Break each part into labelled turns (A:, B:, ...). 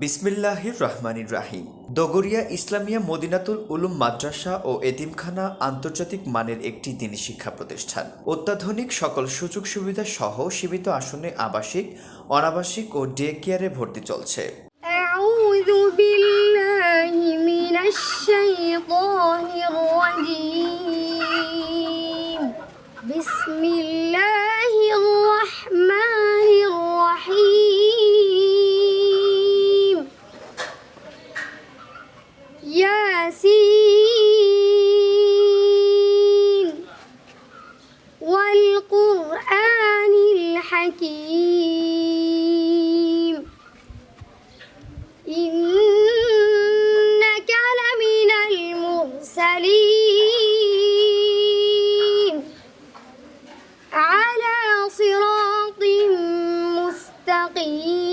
A: বিসমিল্লাহির রহমানির রাহিম। দগরিয়া ইসলামিয়া মদিনাতুল উলুম মাদ্রাসা ও এতিমখানা আন্তর্জাতিক মানের একটি দিনী শিক্ষা প্রতিষ্ঠান। অত্যাধুনিক সকল সুযোগ সুবিধা সহ সীমিত আসনে আবাসিক, অনাবাসিক ও ডে কেয়ারে ভর্তি চলছে।
B: বিসমিল্লাহ। الحكيم إنك لمن المرسلين. على صراط مستقيم.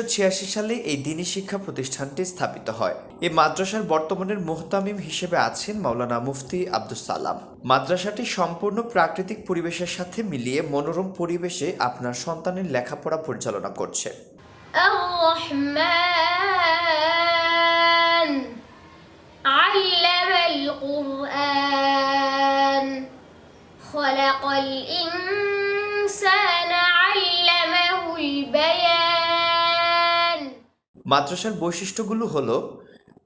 A: উনিশশো সালে এই দিনী শিক্ষা প্রতিষ্ঠানটি স্থাপিত হয়। এ মাদ্রাসার বর্তমানের মোহতামিম হিসেবে আছেন মাওলানা মুফতি আব্দুল সালাম। মাদ্রাসাটি সম্পূর্ণ প্রাকৃতিক পরিবেশের সাথে মিলিয়ে মনোরম পরিবেশে আপনার সন্তানের লেখাপড়া পরিচালনা করছে।
B: আল্লামাল কুরআন
A: মাদ্রাসার বৈশিষ্ট্যগুলো হলো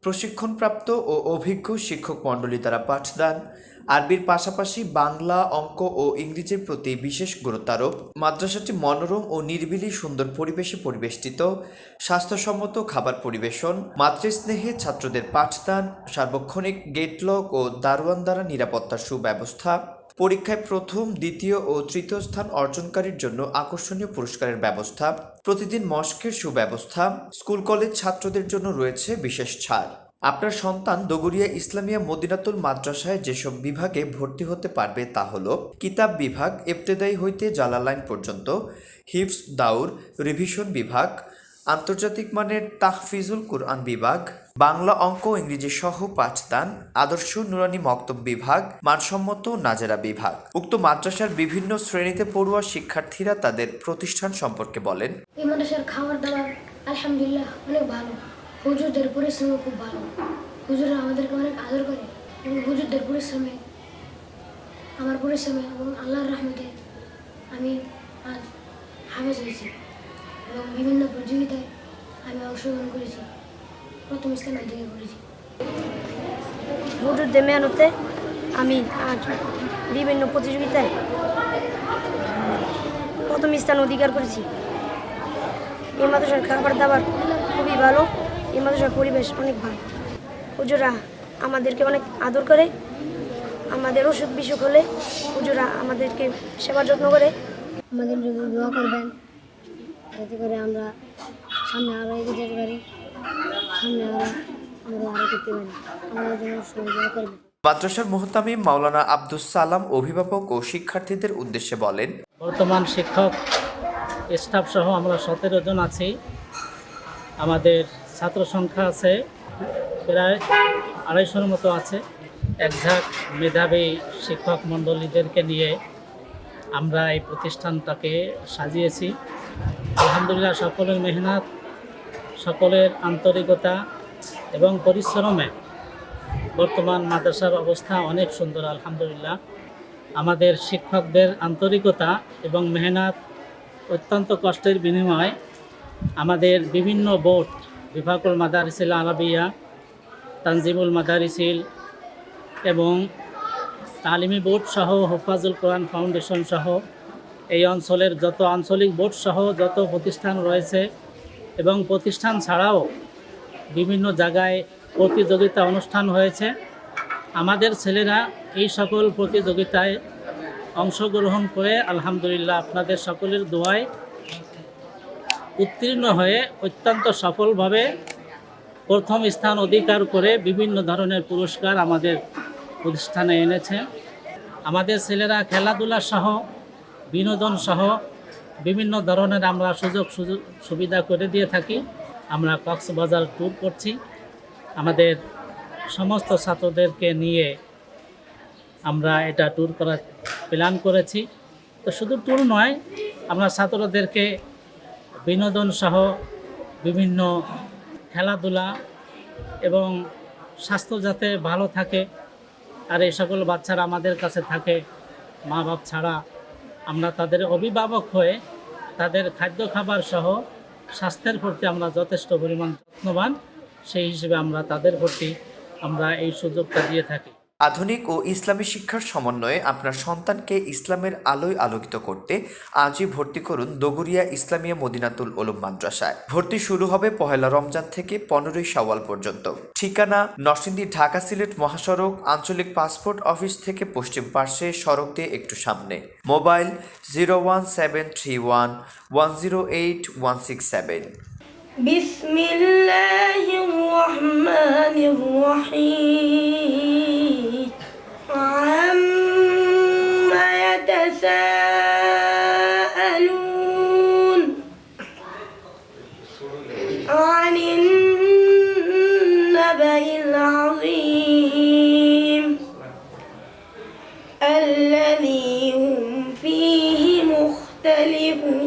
A: প্রশিক্ষণপ্রাপ্ত ও অভিজ্ঞ শিক্ষক মণ্ডলী দ্বারা পাঠদান, আরবির পাশাপাশি বাংলা অঙ্ক ও ইংরেজির প্রতি বিশেষ গুরুত্বারোপ, মাদ্রাসাটি মনোরম ও নির্বিলি সুন্দর পরিবেশে পরিবেষ্টিত, স্বাস্থ্যসম্মত খাবার পরিবেশন, মাতৃস্নেহে ছাত্রদের পাঠদান, সার্বক্ষণিক গেটলক ও দারোয়ান দ্বারা নিরাপত্তার সুব্যবস্থা পরীক্ষায় প্রথম, দ্বিতীয় ও তৃতীয় স্থান অর্জনকারীর জন্য আকর্ষণীয় পুরস্কারের ব্যবস্থা, প্রতিদিন মস্কের সুব্যবস্থা, স্কুল কলেজ ছাত্রদের জন্য রয়েছে বিশেষ ছাড়। আপনার সন্তান দগরিয়া ইসলামিয়া মদিনাতুল মাদ্রাসায় যেসব বিভাগে ভর্তি হতে পারবে তা হলো কিতাব বিভাগ, ইবতেদায়ী হইতে জালালাইন পর্যন্ত হিফস দাউর রিভিশন বিভাগ, আন্তর্জাতিক মানের তাহফিজুল কুরআন বিভাগ বাংলা অঙ্ক ইংরেজি সহ পাঠদান আদর্শ নুরানি মক্তব বিভাগ, মানসম্মত নাজেরা বিভাগ। উক্ত মাদ্রাসার বিভিন্ন শ্রেণীতে পড়ুয়া শিক্ষার্থীরা তাদের প্রতিষ্ঠান সম্পর্কে বলেন,
C: এই মাদ্রাসার খাবার দাবার আলহামদুলিল্লাহ অনেক ভালো। হুজুরদের পরিশ্রমও খুব ভালো। হুজুররা আমাদেরকে অনেক আদর করে এবং হুজুরদের পরিশ্রমে, আমার পরিশ্রমে এবং আল্লাহর রহমতে আমি আজ হাফেজ হয়েছি এবং বিভিন্ন প্রতিযোগিতায় আমি অংশগ্রহণ করেছি। প্রথম স্থানে অধিকার করেছি।
D: হুজুরদের মেহনতে আমি আজ বিভিন্ন প্রতিযোগিতায় প্রথম স্থান অধিকার করেছি। এই মাদ্রাসার খাবার দাবার খুবই ভালো এই মাদ্রাসার পরিবেশ অনেক ভালো। হুজুরা আমাদেরকে অনেক আদর করে আমাদের অসুখ বিসুখ হলে হুজুরা আমাদেরকে সেবা যত্ন করে।
C: আমাদের জন্য দোয়া করবেন যাতে করে আমরা সামনে আরও এগিয়ে যেতে পারি।
A: মাদ্রাসার মোহতামিম মাওলানা আব্দুস সালাম অভিভাবক ও শিক্ষার্থীদের উদ্দেশ্যে বলেন,
E: বর্তমান শিক্ষক স্টাফ সহ আমরা সতেরো জন আছি। আমাদের ছাত্র সংখ্যা আছে প্রায় আড়াইশোর মতো আছে। একঝাক মেধাবী শিক্ষক মণ্ডলীদেরকে নিয়ে আমরা এই প্রতিষ্ঠানটাকে সাজিয়েছি। আলহামদুলিল্লাহ সকলের মেহনত সকলের আন্তরিকতা এবং পরিশ্রমে বর্তমান মাদ্রাসার অবস্থা অনেক সুন্দর, আলহামদুলিল্লাহ। আমাদের শিক্ষকদের আন্তরিকতা এবং মেহনত অত্যন্ত কষ্টের বিনিময়ে আমাদের বিভিন্ন বোর্ড, বিভাগুল মাদারিসিল আরবিয়া তানজিমুল মাদারিসিল এবং তালিমি বোর্ড সহ, হোফাজুল কোরআন ফাউন্ডেশন সহ, এই অঞ্চলের যত আঞ্চলিক বোর্ড সহ, যত প্রতিষ্ঠান রয়েছে এবং প্রতিষ্ঠান ছাড়াও বিভিন্ন জায়গায় প্রতিযোগিতা অনুষ্ঠান হয়েছে। আমাদের ছেলেরা এই সকল প্রতিযোগিতায় অংশগ্রহণ করে আলহামদুলিল্লাহ আপনাদের সকলের দোয়ায় উত্তীর্ণ হয়ে অত্যন্ত সফলভাবে প্রথম স্থান অধিকার করে বিভিন্ন ধরনের পুরস্কার আমাদের প্রতিষ্ঠানে এনেছে। আমাদের ছেলেরা খেলাধুলা সহ, বিনোদন সহ বিভিন্ন ধরনের আমরা সুযোগ সুবিধা করে দিয়ে থাকি। আমরা কক্সবাজার ট্যুর করছি। আমাদের সমস্ত ছাত্রদেরকে নিয়ে আমরা এটা ট্যুর করার প্ল্যান করেছি। তো শুধু ট্যুর নয়, আমরা ছাত্রদেরকে বিনোদন সহ বিভিন্ন খেলাধুলা এবং স্বাস্থ্য যাতে ভালো থাকে, আর এই সকল বাচ্চারা আমাদের কাছে থাকে মা বাপ ছাড়া আমরা তাদের অভিভাবক হয়ে তাদের খাদ্য খাবার সহ স্বাস্থ্যের প্রতি আমরা যথেষ্ট পরিমাণ যত্নবান, সেই হিসেবে আমরা তাদের প্রতি আমরা এই সুযোগটা দিয়ে থাকি।
A: আধুনিক ও ইসলামী শিক্ষার সমন্বয়ে আপনার সন্তানকে ইসলামের আলোয় আলোকিত করতে আজই ভর্তি করুন দগুরিয়া ইসলামিয়া মদিনাতুল ওলুম মাদ্রাসায়। ভর্তি শুরু হবে পহেলা রমজান থেকে পনেরোই সওয়াল পর্যন্ত। ঠিকানা, নরসিংদী, ঢাকা সিলেট মহাসড়ক, আঞ্চলিক পাসপোর্ট অফিস থেকে পশ্চিম পার্শ্বে সড়ক দিয়ে একটু সামনে। Mobile zero one seven three one one zero eight one six seven.
D: বিসমিল্লাহির রহমানির রহিম। يتساءلون. عن النبأ العظيم الذي هم فيه مختلفون.